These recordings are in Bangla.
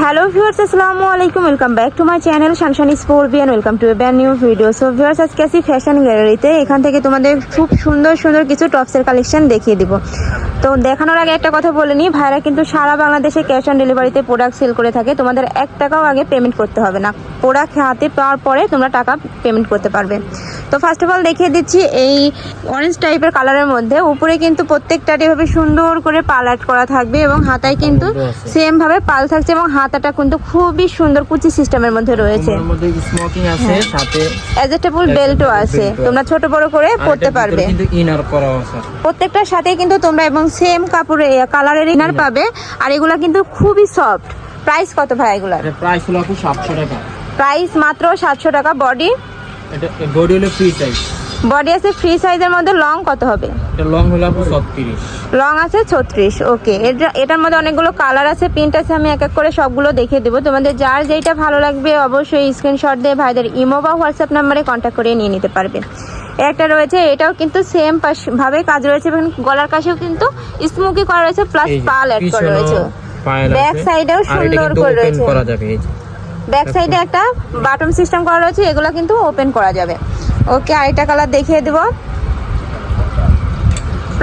হ্যালো ভিউয়ার্স আসসালামু আলাইকুম welcome back to my channel শানশানি sport Beant welcome to a brand new video so viewers আজকে আসি ফ্যাশন গ্যালারিতে এখান থেকে তোমাদের খুব সুন্দর সুন্দর কিছু টপসের কালেকশন দেখিয়ে দিব। তো দেখানোর আগে একটা কথা বলে নিই ভাইরা কিন্তু সারা বাংলাদেশে ক্যাশ অন ডেলিভারিতে প্রোডাক্ট সেল করে থাকে। তোমাদের এক টাকাও আগে পেমেন্ট করতে হবে না। প্রোডাক্ট হাতে পাওয়ার পরে তোমরা টাকা পেমেন্ট করতে পারবে। তো ফার্স্ট অফ অল দেখিয়ে দিচ্ছি এই অরেঞ্জ টাইপের কালারের মধ্যে উপরে কিন্তু প্রত্যেকটাটি এভাবে সুন্দর করে পাল পালাট করা থাকবে এবং হাতায় কিন্তু সেম ভাবে পাল থাকছে এবং হাতাটা কিন্তু খুবই সুন্দর কুচি সিস্টেমের মধ্যে রয়েছে। তোমার মধ্যে স্মোকিং আছে। সাথে অ্যাডজাস্টেবল বেল্টও আছে। তোমরা ছোট বড় করে ভিতরে পারবে। কিন্তু ইনার করা আছে। প্রত্যেকটার সাথে কিন্তু তোমরা এবং সেম কাপড়ে কালারের ইনার পাবে। আর এগুলা কিন্তু খুবই সফট প্রাইস কত ভাই এগুলার? এটা প্রাইস হলো আপু সাতশো টাকা। প্রাইস মাত্র সাতশো টাকা। বডি এটা বডি হলো ফ্রি সাইজ বডি আছে ফ্রি সাইজের মধ্যে লং কত হবে? এটা লং হলো আপু ছত্রিশ। লং আছে ছত্রিশ ওকে এটা এটার মধ্যে অনেকগুলো কালার আছে প্রিন্ট আছে আমি এক এক করে সবগুলো দেখিয়ে দেবো। তোমাদের যার যেইটা ভালো লাগবে অবশ্যই স্ক্রিনশট দিয়ে ভাইদের ইমো বা হোয়াটসঅ্যাপ নম্বরে কন্ট্যাক্ট করে নিয়ে নিতে পারবে। একটা রয়েছে এটাও কিন্তু সেম ভাবে কাজ রয়েছে এবং গলার কাছেও কিন্তু স্মোকি করা রয়েছে প্লাস পাল অ্যাড করা রয়েছে। ব্যাক এটা সুন্দর করে রয়েছে। ব্যাক সাইডে একটা বাটন সিস্টেম করা রয়েছে এগুলো কিন্তু ওপেন করা যাবে। ওকে আরেকটা কালার দেখিয়ে দেবো।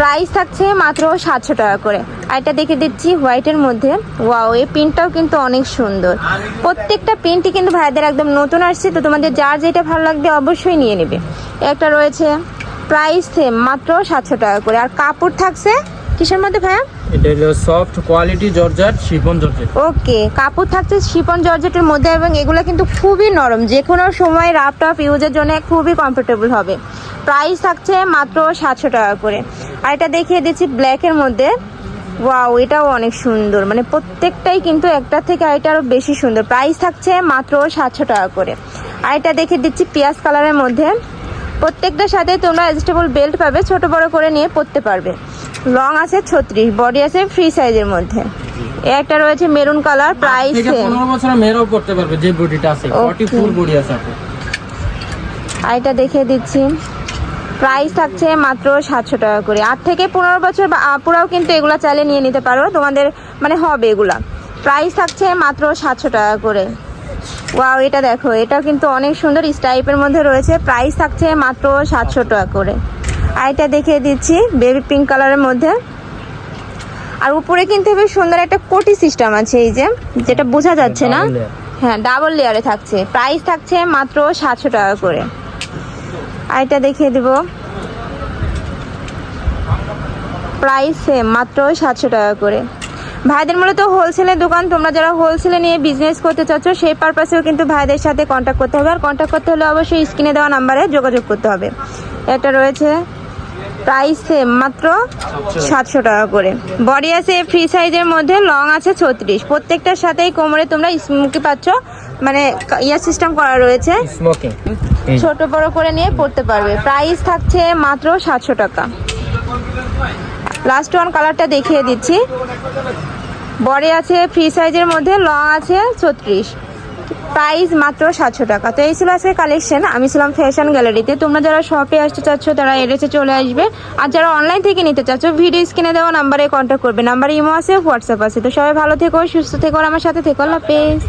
প্রাইস থাকছে মাত্র সাতশো টাকা করে। আর এটা দেখে দিচ্ছি হোয়াইটের মধ্যে। ওয়াও এই প্রিন্টটাও কিন্তু অনেক সুন্দর। প্রত্যেকটা প্রিন্টই কিন্তু ভাইদের একদম নতুন আসছে তো তোমাদের যার যেটা ভালো লাগবে অবশ্যই নিয়ে নেবে। একটা রয়েছে প্রাইস সেম মাত্র সাতশো টাকা করে। আর কাপড় থাকছে কিসের মধ্যে ভাইয়া? এটা হলো soft quality georgette chiffon georgette. Okay কাপড় থাকছে জর্জেটের মধ্যে এবং এগুলো কিন্তু খুবই নরম। যে কোনো সময় রাফ টাফ ইউজের জন্য খুবই কমফোর্টেবল হবে। প্রাইস থাকছে মাত্র সাতশো টাকা করে। আর এটা দেখিয়ে দিচ্ছি ব্ল্যাকের মধ্যে। ওয়াও এটাও অনেক সুন্দর। মানে প্রত্যেকটাই কিন্তু একটা থেকে আরেকটা আরও বেশি সুন্দর। প্রাইস থাকছে মাত্র সাতশো টাকা করে। আর এটা দেখিয়ে দিচ্ছি পিঁয়াজ কালারের মধ্যে। প্রত্যেকটার সাথে তোমরা অ্যাডজাস্টেবল বেল্ট পাবে ছোট বড় করে নিয়ে পরতে পারবে। লং আছে ছত্রিশ বডি আছে ফ্রি সাইজের মধ্যে। একটা রয়েছে মেরুন কালার প্রাইস থেকে পনেরো বছর মেয়েরাও করতে পারবে যে বডিটা আছে। ফুল বডি আছে। এটা দেখিয়ে দিচ্ছি। প্রাইস থাকছে মাত্র সাতশো টাকা করে। আট থেকে পনেরো বছর বা আপুরাও কিন্তু এগুলো চাইলে নিয়ে নিতে পারো। তোমাদের মানে হবে এগুলা। প্রাইস থাকছে মাত্র সাতশো টাকা করে। ওয়াও এটা দেখো এটাও কিন্তু অনেক সুন্দর স্টাইপের মধ্যে রয়েছে। প্রাইস থাকছে মাত্র সাতশো টাকা করে। আর এটা দেখিয়ে দিচ্ছি বেবি পিঙ্ক কালারের মধ্যে। আর উপরে কিন্তু বেশ সুন্দর একটা কোটি সিস্টেম আছে এই যে যেটা বোঝা যাচ্ছে না। হ্যাঁ ডাবল লেয়ারে থাকছে। প্রাইস থাকছে মাত্র সাতশো টাকা করে। আর এটা দেখিয়ে দেব। প্রাইস সেম মাত্র সাতশো টাকা করে। ভাইদের মূলত হোলসেলের দোকান, তোমরা যারা হোলসেলে নিয়ে বিজনেস করতে চাচ্ছ, সেই পারপাসেও কিন্তু ভাইদের সাথে কন্ট্যাক্ট করতে হবে। আর কন্ট্যাক্ট করতে হলে অবশ্যই স্ক্রিনে দেওয়া নাম্বারে যোগাযোগ করতে হবে। এটা রয়েছে প্রাইস সেম মাত্র সাতশো টাকা করে। বডি আছে ফ্রি সাইজের মধ্যে লং আছে ছত্রিশ। প্রত্যেকটার সাথেই কোমরে তোমরা স্মুকি পাচ্ছ। মানে ইয়ার সিস্টেম করা রয়েছে। স্মোকিং ছোট বড় করে নিয়ে পড়তে পারবে। প্রাইস থাকছে মাত্র সাতশো টাকা। লাস্ট ওয়ান কালারটা দেখিয়ে দিচ্ছি। বডি আছে ফ্রি সাইজের মধ্যে লং আছে ছত্রিশ। প্রাইস মাত্র সাতশো টাকা। তো এই ছিল আজকে কালেকশন আমি ছিলাম ফ্যাশন গ্যালারিতে তোমরা যারা শপে আসতে চাচ্ছ তারা এড্রেসে চলে আসবে। আর যারা অনলাইন থেকে নিতে চাচ্ছ ভিডিও স্ক্রিনে দেওয়া নাম্বারে কন্ট্যাক্ট করবে। নাম্বার ইমো আছে হোয়াটসঅ্যাপ আছে। তো সবাই ভালো থেকো সুস্থ থেকো আমার সাথে থেকো। আল্লাহ হাফেজ।